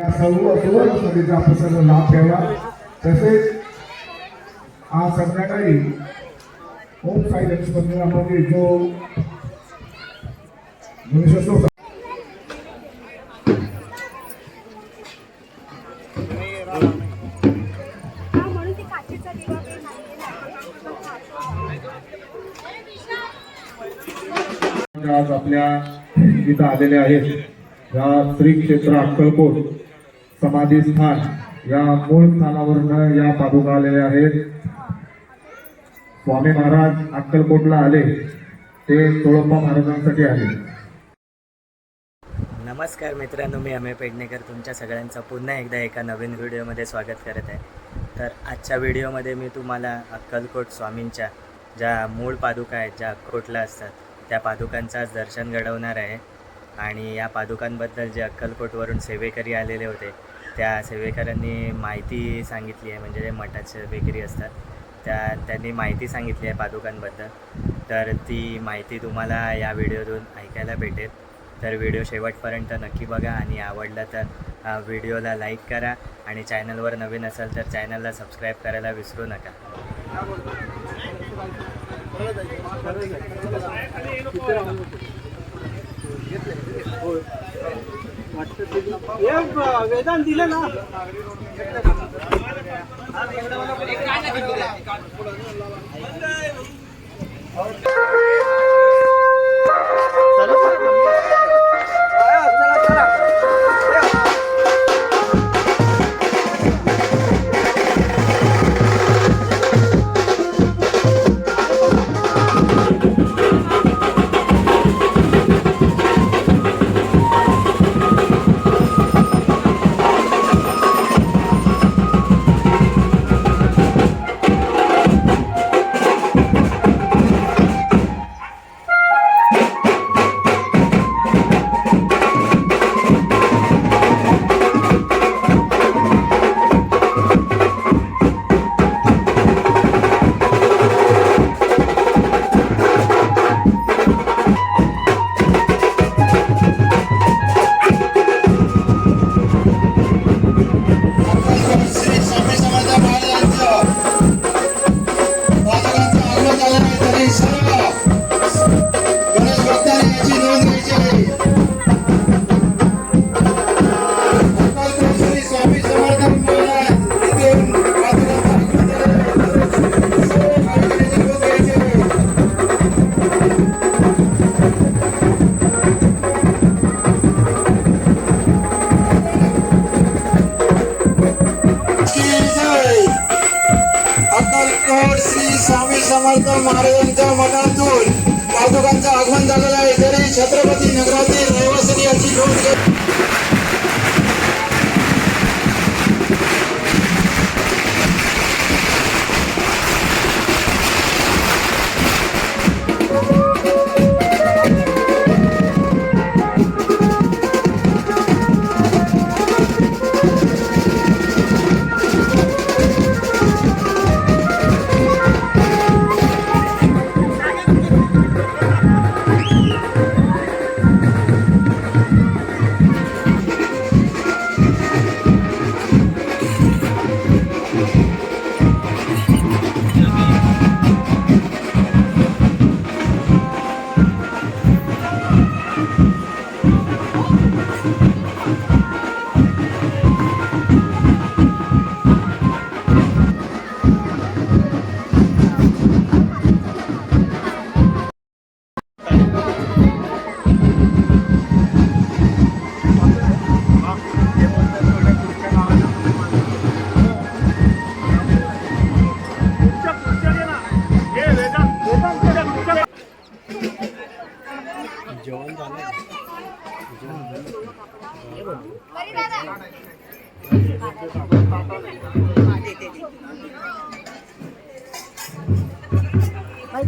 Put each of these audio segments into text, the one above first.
या सर्व सुवर्ण संधीचा आपण सर्व लाभ घ्यावा तसेच आज संध्याकाळी ओम साई गणेश मंदिरामध्ये जो गणेशोत्सव आज आपल्या इथं आलेले आहेत या श्री क्षेत्र अक्कलकोट. समाधी स्थान या मूळ स्थानावरनं या पादुका आलेल्या आहेत. स्वामी महाराज अक्कलकोटला आले. ते तोळप्पा महाराजांसाठी आले. नमस्कार मित्रांनो मी अमेय पेडणेकर. तुमच्या सगळ्यांचं पुन्हा एकदा एका नवीन व्हिडिओमध्ये स्वागत करत आहे. तर आजच्या व्हिडिओमध्ये मी तुम्हाला अक्कलकोट स्वामींच्या ज्या मूळ पादुका आहेत ज्या अक्कोटला असतात त्या पादुकांचं आज दर्शन घडवणार आहे. आणि या पादुकांबद्दल जे अक्कलकोटवरून सेवेकरी आलेले होते त्या सेवेकरांनी माहिती सांगितली आहे म्हणजे जे मठाचे बेकरी असतात त्या त्यांनी माहिती सांगितली आहे पादुकांबद्दल. तर ती माहिती तुम्हाला या व्हिडिओतून ऐकायला भेटेल. तर व्हिडिओ शेवटपर्यंत नक्की बघा आणि आवडला तर व्हिडिओला लाईक करा आणि चॅनलवर नवीन असाल तर चॅनलला सबस्क्राईब करायला विसरू नका. वेदांत दिलं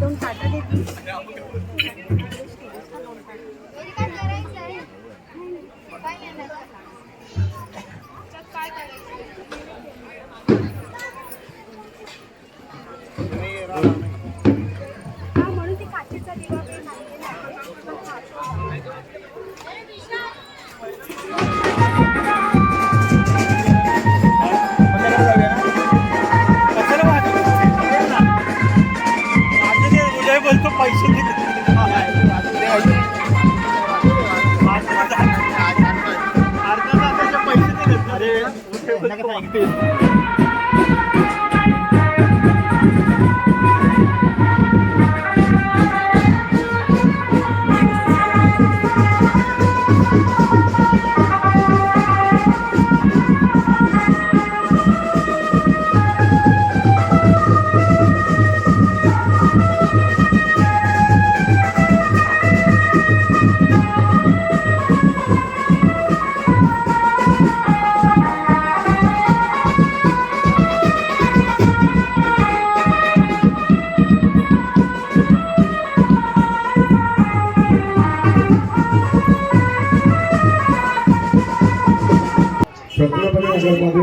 दोन काटा देते जय बोलतो? पैसे पैसे दिले अरे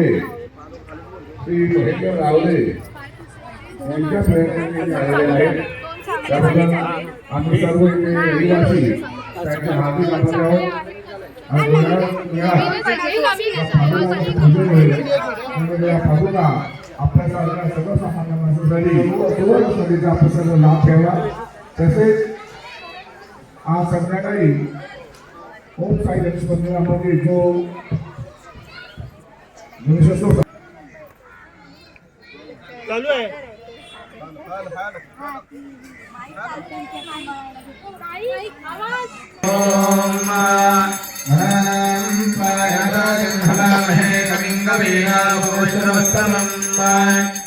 रावले. श्री महेंद्र रावले. यांच्या प्रयत्नांनी आलेले आहेत. त्याबद्दल आम्ही सर्व इथे रहिवासी. त्यांच्या हाती लागले आहोत. आपल्यासारख्या सर्वसामान्य माणसासाठी आपण सर्व लाभ घ्यावा. तसेच आज संध्याकाळी ओम साई गणेश मंदिरामध्ये जो गणेशोत्सव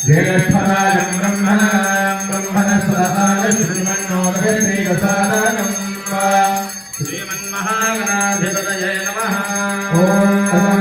ज्येष्ठराजं ब्रह्मणां ब्रह्मणस्पदाय श्रीमन्नोदयश्रीगसादनं श्रीमन्महागणाधिपतये नमः ओम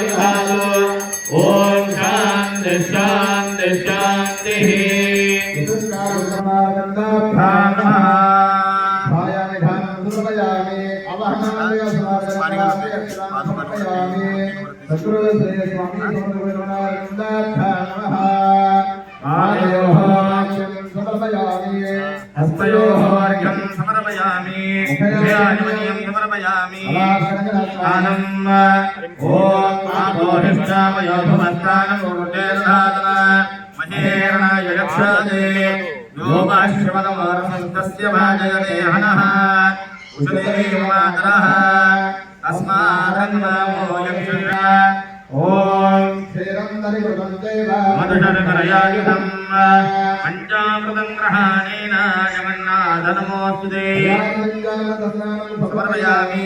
హస్తయోర్ఘం సమర్పయామి ముఖయానిమనియం సమర్పయామి ఆనం ఓం ఆపోహిష్టామయోభమస్తానం ఉరుదేర్ధాతన మహేరణాయ రక్షాదే యోమాశ్రమదం మధుశరకరయాయుధం పంచామృతం గ్రహాణేన జగన్నాథనమోస్తుదే సమర్పయామి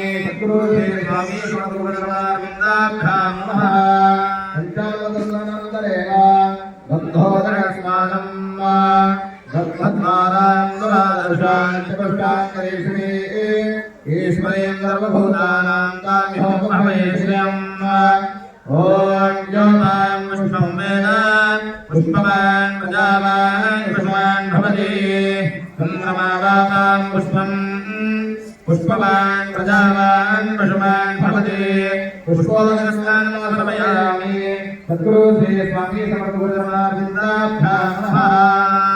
స్వామి సమర్పణాభ్యామః పంచామృతస్నానంతరేణ గంధోదరస్నానం ధర్మద్వారాంగురాదర్శాంచపష్టాంగరేషిణే ఈశ్వరేంద్రభూతానాం కామ్యోపమహమేశ్వర్యం ఓ पुष्पोदकस्नानं समर्पयामि सद्गुरुश्री स्वामी समर्थगुरुजनार्विन्दाभ्यां नमः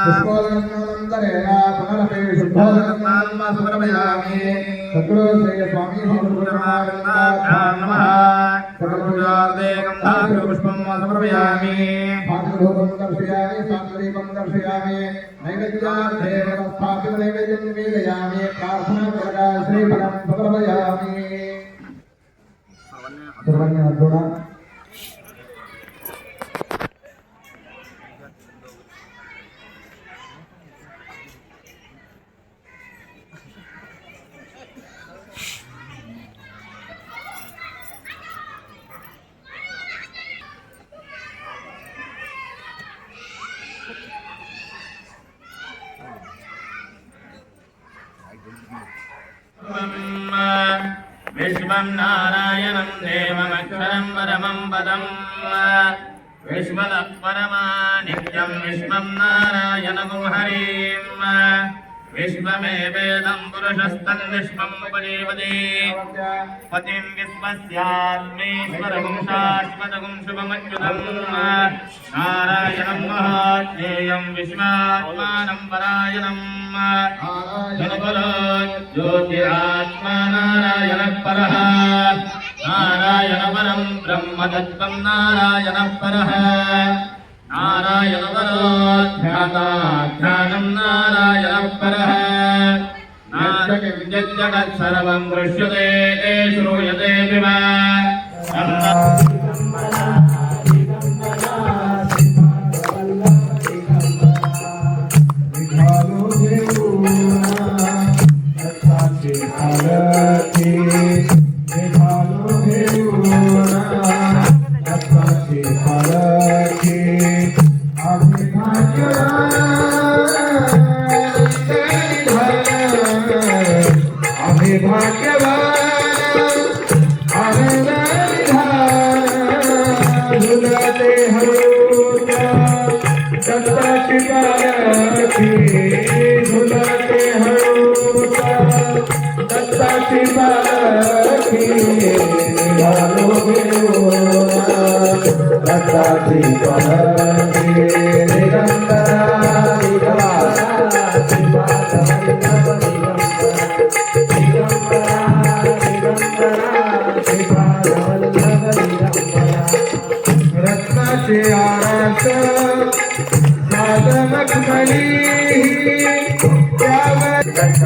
पुष्पोदनन्तरेण पुनरपि शुद्धोदकस्नानं शुद्धोदकस्नानं समर्पयामि सद्गुरुश्री स्वामी समर्थगुरुजनार्विन्दाभ्यां नमः सर्वपूजार्थे गन्धाक्षपुष्पं समर्पयामि भागवतं दर्शयामि सान्द्रीपं दर्शयामि नैवेद्यार्थे स्थापित नैवेद्यं निवेदयामि प्रार्थना श्रीफलं समर्पयामि सर्वांनी हात जोडा विश्वं नारायणं देवमक्षरं परमं पदम् विश्वतः परमा नित्यं विश्वं नारायणगुं हरिम् विश्वमेवेदं पुरुषस्तन् विश्वम् उपजीवति पतिं विश्वस्यात्मेश्वरगुं शाश्वतगुं शुभमच्युतम् नारायणं महाज्ञेयं विश्वात्मानं परायणम् जनकुलो ज्योतिरात्मा नारायणः परः नारायणपरं ब्रह्मतत्त्वं नारायणः परः नारायणपरोध्याताध्यानं नारायणः परः नारायणजगत् सर्वं दृश्यते श्रूयते विवा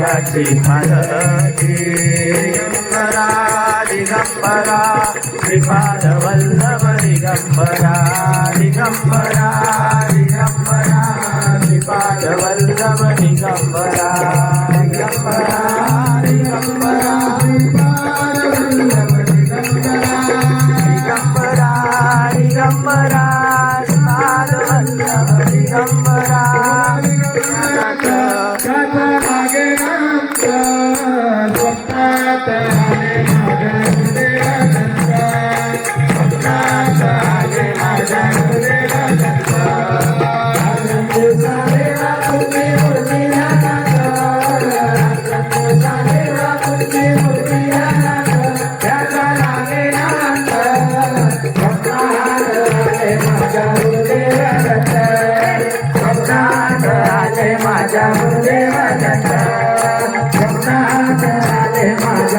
दत्ताची पालखी दिगंबरा दिगंबरा श्रीपाद वल्लभ दिगंबरा दिगंबरा दिगंबरा श्रीपाद वल्लभ दिगंबरा दिगंबरा दिगंबरा दिगंबरा दिगंबरा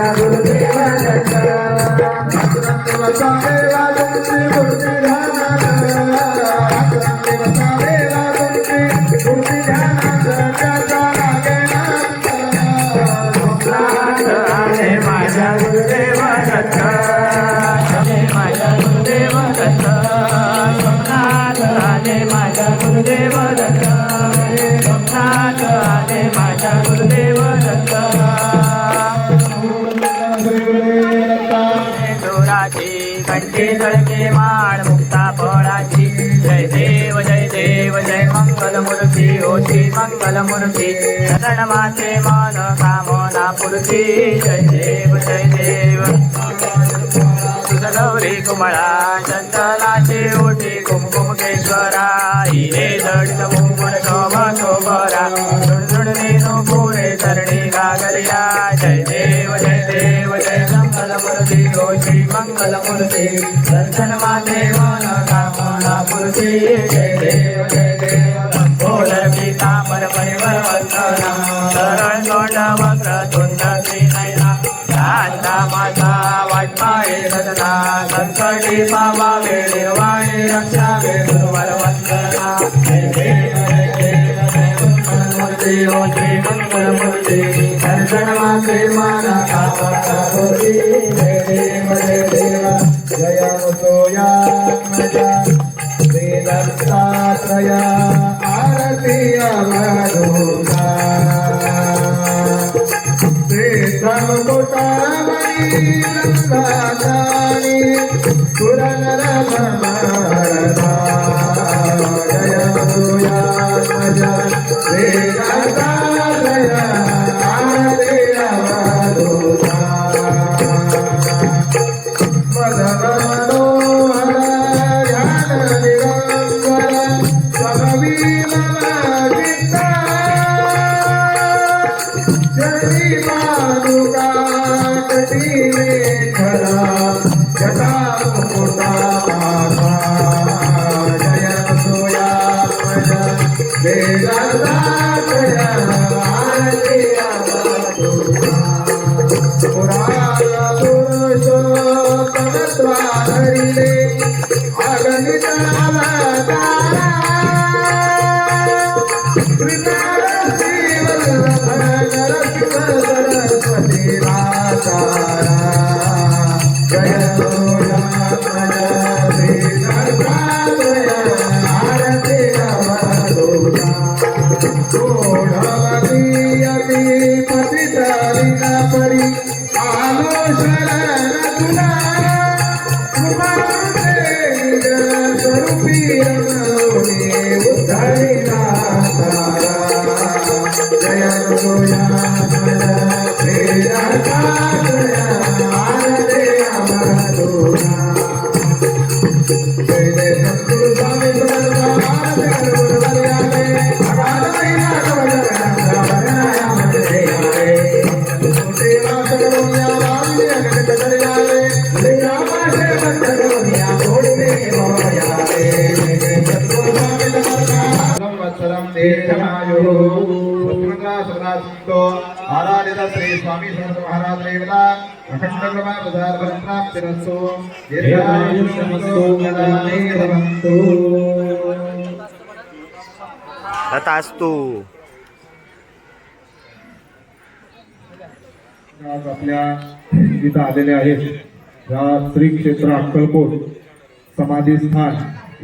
माझ्या गुरुदेवाच्या देव जय मंगल मूर्ती ओ श्री कामना पुरती जय देव जय देव. गौरी कुमळा चंदनाचे ओटी कुमकुमकेश्वरा हिरे जडित मुकुट शोभा शोभरा झुणझुणने नुपुरे चरणी गागरिया जय देव जय देव जय मंगल ओ श्री मंगल मूर्ती. दर्शन माते मन कामना पुरती. जय देव जय देव बोल पीतांबर परिवर वंदना. शरण गोड वक्र तुंड श्री नैना शांता माता वाटपाळे सदना संकटी पावा वेळे वाणी रक्षा रक्षावे गुरुवर वंदना. जय देव जय देव मंगल मूर्ती मंगल मूर्ती दर्शन माते माना कामना पूर्ती जय देव जय देव जयामतोयात्मजा वेदत्तात्रया आरती अवधूता पुरनर அகமிதா गोया श्री स्वामी समर्थ महाराज अखंड प्राप्तिरस्तु. दीर्घायुष्यमस्तु भवन्तु तथास्तु आज आपल्या इथं आलेले आहेत या श्री क्षेत्र अक्कलकोट समाधी स्थान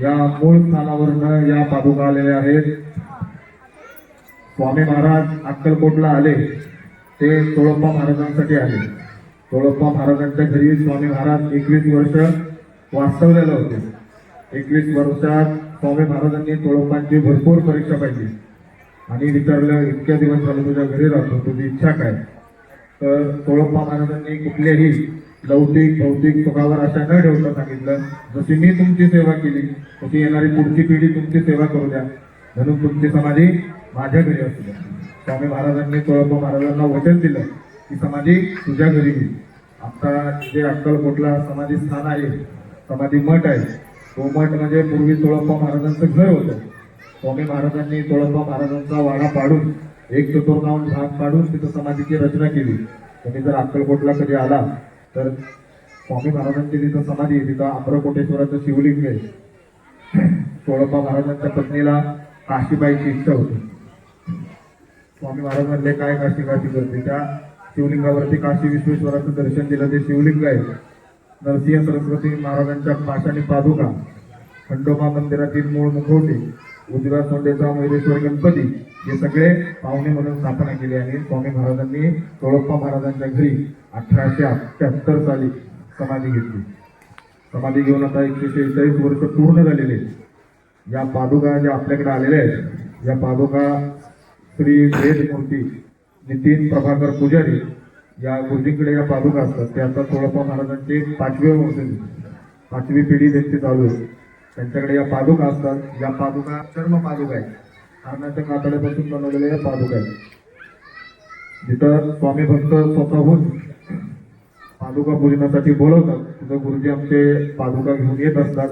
या मूळ स्थानावरनं या पादुका आलेल्या आहेत. स्वामी महाराज अक्कलकोटला आले. ते तोळप्पा महाराजांसाठी आले तोळप्पा महाराजांच्या घरी स्वामी महाराज एकवीस वर्ष वास्तवलेले होते. एकवीस वर्षात स्वामी महाराजांनी तोळप्पांची भरपूर परीक्षा पाहिली. आणि विचारलं इतक्या दिवस झालं तुझ्या घरी राहतो तुझी इच्छा काय? तर तोळप्पा महाराजांनी कुठल्याही लौकिक भौतिक सुखावर आशा न ठेवता सांगितलं जशी मी तुमची सेवा केली तशी येणारी पुढची पिढी तुमची सेवा करू द्या. म्हणून तुमची समाधी माझ्या घरी असू द्या. स्वामी महाराजांनी तोळप्पा महाराजांना वचन दिलं की समाधी तुझ्या घरी येईल आता जे अक्कलकोटला समाधी स्थान आहे समाधी मठ आहे तो मठ म्हणजे पूर्वी तोळप्पा महाराजांचं घर होतं. स्वामी महाराजांनी तोळप्पा महाराजांचा वाडा पाडून एक चतुर्णावून भाग पाडून तिथं समाधीची रचना केली. तुम्ही जर अक्कलकोटला कधी आला तर स्वामी महाराजांची तिथं समाधी आहे तिथं अमरकोटेश्वराचं शिवलिंग आहे. तोळप्पा महाराजांच्या पत्नीला काशीबाईची इच्छा होती. स्वामी महाराज म्हणले काय काशी काशी करते त्या शिवलिंगावरती काशी विश्वेश्वराचं दर्शन दिलं ते शिवलिंग आहे नरसिंह सरस्वती महाराजांच्या पाषाणी पादुका खंडोबा मंदिरातील मूळ मुखवटे उजव्या सोंडेचा मयुरेश्वर गणपती हे सगळे पाहुणे म्हणून स्थापना केली आणि स्वामी महाराजांनी तोळप्पा महाराजांच्या घरी अठराशे अठ्याहत्तर साली समाधी घेतली समाधी घेऊन आता एकशे शेहेचाळीस वर्ष पूर्ण झालेले आहेत. या पादुका ज्या आपल्याकडे आलेल्या आहेत या पादुका श्री वेदमूर्ती नितीन प्रभाकर पुजारी या गुरुजींकडे या पादुका असतात ते आता थोडंफार महाराजांचे पाचवे वंश पाचवी पिढी त्यांची चालू आहे. त्यांच्याकडे या पादुका असतात. या पादुका चर्म पादुका आहेत कारणाच्या कातड्यापासून बनवलेल्या या पादुका आहेत. जिथं स्वामी भक्त स्वतःहून पादुका पूजनासाठी बोलवतात तिथं गुरुजी आमचे पादुका घेऊन येत असतात.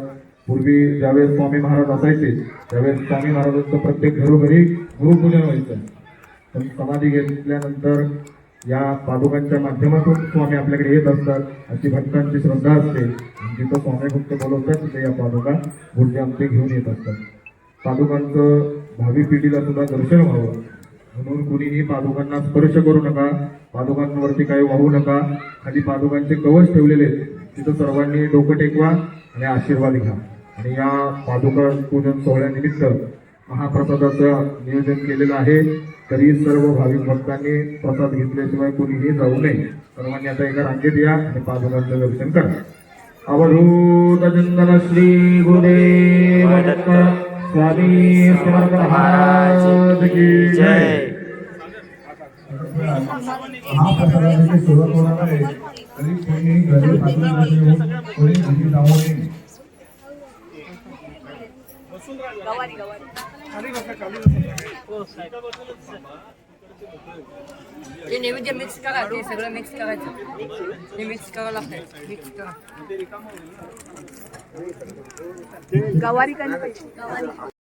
पूर्वी ज्यावेळेस स्वामी महाराज असायचे त्यावेळेस स्वामी महाराजांचं प्रत्येक घरोघरी गुरुपूजन व्हायचं पण समाधी घेतल्यानंतर या पादुकांच्या माध्यमातून स्वामी आपल्याकडे येत असतात. अशी भक्तांची श्रद्धा असते. आणि जिथं स्वामी भक्त बोलवतात तिथे या पादुका गुरुजी आमचे घेऊन येत असतात. पादुकांचं भावी पिढीला सुद्धा दर्शन व्हावं. म्हणून कुणीही पादुकांना स्पर्श करू नका. पादुकांवरती काही वाहू नका. खाली पादुकांचे कवच ठेवलेले तिथं सर्वांनी डोकं टेकवा आणि आशीर्वाद घ्या. आणि या पादुका पूजन सोहळ्यानिमित्त महाप्रसादाचं नियोजन केलेलं आहे. तरी सर्व भाविक भक्तांनी प्रसाद घेतल्याशिवाय कोणीही जाऊ नये. सर्वांनी आता एका रांगेत या आणि पादुकांचं दर्शन करा. अवधूत चंदन श्री गुरुदेव स्वामी समर्थ की जय. महाप्रसादाची सुरुवात होणार आहे. तरी कोणी घरी पाठवून कोणी घरी जाऊ नये. ते नैवेद्य मिक्स करा ते सगळं मिक्स करायचं. ते मिक्स करावं लागतं मिक्स करा. गवारी गणपती